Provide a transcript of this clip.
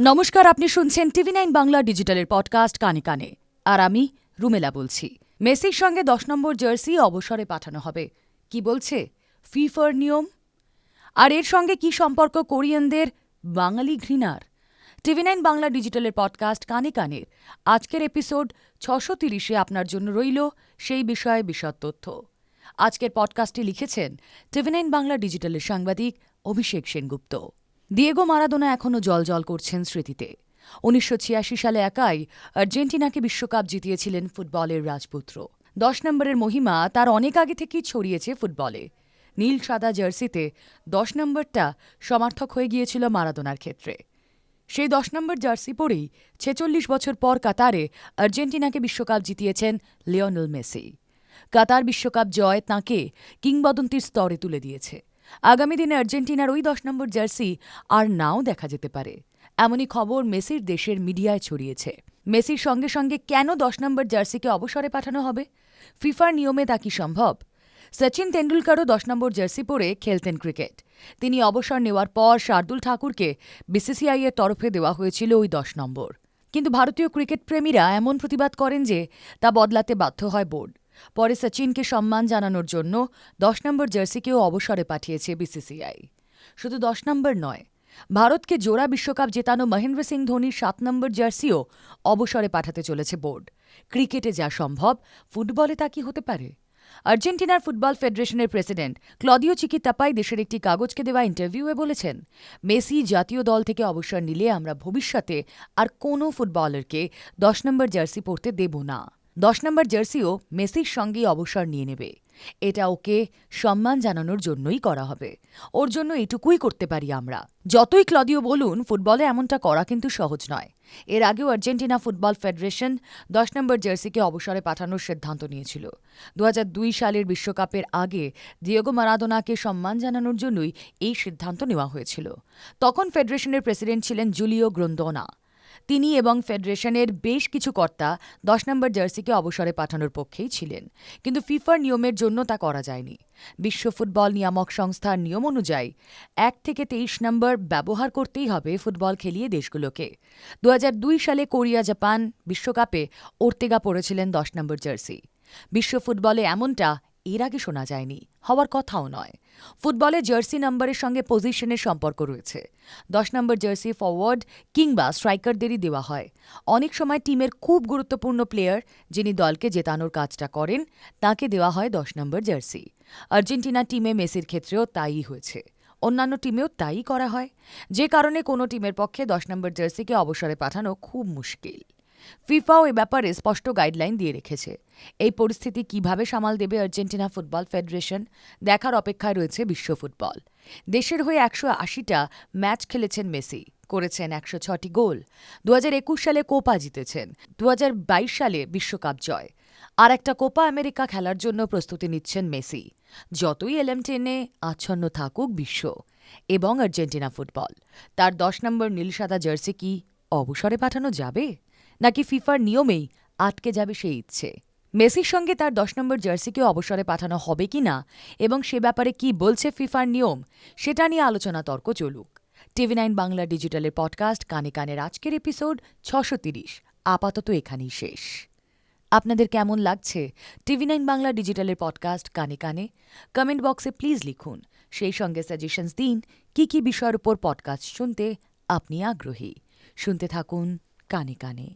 নমস্কার, আপনি শুনছেন টিভি নাইন বাংলা ডিজিটালের পডকাস্ট কানে কানে। আর আমি রুমেলা বলছি। মেসির সঙ্গে দশ নম্বর জার্সি অবসরে পাঠানো হবে। কি বলছে? ফিফার নিয়ম? আর এর সঙ্গে কি সম্পর্ক কোরিয়ানদের? বাঙালি ঘৃণার। টিভি নাইন বাংলা ডিজিটালের পডকাস্ট কানে কানের আজকের এপিসোড ছশো তিরিশে আপনার জন্য রইল সেই বিষয়ে বিশদ তথ্য। আজকের পডকাস্টটি লিখেছেন টিভি নাইন বাংলা ডিজিটালের সাংবাদিক অভিষেক সেনগুপ্ত। দিয়েগো মারাদোনা এখনও জল করছেন স্মৃতিতে। উনিশশো ছিয়াশি সালে একাই আর্জেন্টিনাকে বিশ্বকাপ জিতিয়েছিলেন ফুটবলের রাজপুত্র। দশ নম্বরের মহিমা তার অনেক আগে থেকেই ছড়িয়েছে ফুটবলে। নীল সাদা জার্সিতে দশ নম্বরটা সমার্থক হয়ে গিয়েছিল মারাদোনার ক্ষেত্রে। সেই দশ নম্বর জার্সি পরেই ছেচল্লিশ বছর পর কাতারে আর্জেন্টিনাকে বিশ্বকাপ জিতিয়েছেন লিওনেল মেসি। কাতার বিশ্বকাপ জয় তাঁকে কিংবদন্তির স্তরে তুলে দিয়েছে। আগামী দিনে আর্জেন্টিনার ওই দশ নম্বর জার্সি আর নাও দেখা যেতে পারে। এমনই খবর মেসির দেশের মিডিয়ায় ছড়িয়েছে। মেসির সঙ্গে সঙ্গে কেন দশ নম্বর জার্সিকে অবসরে পাঠানো হবে? ফিফার নিয়মে তা কি সম্ভব? সচিন তেন্ডুলকারও দশ নম্বর জার্সি পরে খেলতেন ক্রিকেট। তিনি অবসর নেওয়ার পর শার্দুল ঠাকুরকে বিসিসিআই এর তরফে দেওয়া হয়েছিল ওই দশ নম্বর। কিন্তু ভারতীয় ক্রিকেট প্রেমীরা এমন প্রতিবাদ করেন যে তা বদলাতে বাধ্য হয় বোর্ড। পরে সচিনকে সম্মান জানানোর জন্য দশ নম্বর জার্সিকেও অবসরে পাঠিয়েছে বিসিসিআই। শুধু দশ নম্বর নয়, ভারতকে জোড়া বিশ্বকাপ জেতানো মহেন্দ্র সিং ধোনির সাত নম্বর জার্সিও অবসরে পাঠাতে চলেছে বোর্ড। ক্রিকেটে যা সম্ভব, ফুটবলে তা কি হতে পারে? আর্জেন্টিনার ফুটবল ফেডারেশনের প্রেসিডেন্ট ক্লদিও চিকি তাপাই দেশের একটি কাগজকে দেওয়া ইন্টারভিউয়ে বলেছেন, মেসি জাতীয় দল থেকে অবসর নিলে আমরা ভবিষ্যতে আর কোনো ফুটবলারকে দশ নম্বর জার্সি পরতে দেব না। দশ নম্বর জার্সিও মেসির সঙ্গেই অবসর নিয়ে নেবে। এটা ওকে সম্মান জানানোর জন্যই করা হবে। ওর জন্য এটুকুই করতে পারি আমরা। যতই ক্লদিও বলুন, ফুটবলে এমনটা করা কিন্তু সহজ নয়। এর আগেও আর্জেন্টিনা ফুটবল ফেডারেশন দশ নম্বর জার্সিকে অবসরে পাঠানোর সিদ্ধান্ত নিয়েছিল। দু হাজার দুই সালের বিশ্বকাপের আগে দিয়েগো মারাদোনাকে সম্মান জানানোর জন্যই এই সিদ্ধান্ত নেওয়া হয়েছিল। তখন ফেডারেশনের প্রেসিডেন্ট ছিলেন জুলিও গ্রন্দোনা। তিনি এবং ফেডারেশনের বেশ কিছু কর্তা দশ নম্বর জার্সিকে অবসরে পাঠানোর পক্ষেই ছিলেন। কিন্তু ফিফার নিয়মের জন্য তা করা যায়নি। বিশ্ব ফুটবল নিয়ামক সংস্থার নিয়ম অনুযায়ী এক থেকে তেইশ নম্বর ব্যবহার করতেই হবে ফুটবল খেলিয়ে দেশগুলোকে। দু হাজার দুই সালে কোরিয়া জাপান বিশ্বকাপে ওর্তেগা পড়েছিলেন দশ নম্বর জার্সি। বিশ্ব ফুটবলে এমনটা এর আগে শোনা যায়নি, হওয়ার কথাও নয়। ফুটবলে জার্সি নম্বরের সঙ্গে পজিশনের সম্পর্ক রয়েছে। দশ নম্বর জার্সি ফরওয়ার্ড কিংবা স্ট্রাইকারদেরই দেওয়া হয়। অনেক সময় টিমের খুব গুরুত্বপূর্ণ প্লেয়ার যিনি দলকে জেতানোর কাজটা করেন, তাকে দেওয়া হয় দশ নম্বর জার্সি। আর্জেন্টিনা টিমে মেসির ক্ষেত্রেও তাই হয়েছে। অন্যান্য টিমেও তাই করা হয়। যে কারণে কোনো টিমের পক্ষে দশ নম্বর জার্সিকে অবসরে পাঠানো খুব মুশকিল। ফিফাও এ ব্যাপারে স্পষ্ট গাইডলাইন দিয়ে রেখেছে। এই পরিস্থিতি কীভাবে সামাল দেবে আর্জেন্টিনা ফুটবল ফেডারেশন দেখার অপেক্ষায় রয়েছে বিশ্ব ফুটবল। দেশের হয়ে একশো আশিটা ম্যাচ খেলেছেন মেসি, করেছেন একশো ছটি গোল। দু একুশ সালে কোপা জিতেছেন, দুহাজার বাইশ সালে বিশ্বকাপ জয়। আর একটা কোপা আমেরিকা খেলার জন্য প্রস্তুতি নিচ্ছেন মেসি। যতই এলএম টেনে আচ্ছন্ন থাকুক বিশ্ব এবং আর্জেন্টিনা ফুটবল। তার দশ নম্বর নীলসাদা জার্সি কি অবসরে পাঠানো যাবে? নাকি ফিফার নিয়মেই আটকে যাবে সেই ইচ্ছে? মেসির সঙ্গে তার দশ নম্বর জার্সিকেও অবসরে পাঠানো হবে কি না এবং সে ব্যাপারে কি বলছে ফিফার নিয়ম, সেটা নিয়ে আলোচনা তর্ক চলুক। টিভি নাইন বাংলা ডিজিটালের পডকাস্ট, কানে কানের আজকের এপিসোড ছশো তিরিশ। আপাতত এখানেই শেষ। আপনাদের কেমন লাগছে টিভি নাইন বাংলা ডিজিটালের পডকাস্ট, কানে কানে? কমেন্ট বক্সে প্লিজ লিখুন। সেই সঙ্গে সাজেশনস দিন, কি কি বিষয়ের উপর পডকাস্ট শুনতে আপনি আগ্রহী। শুনতে থাকুন কানে কানে।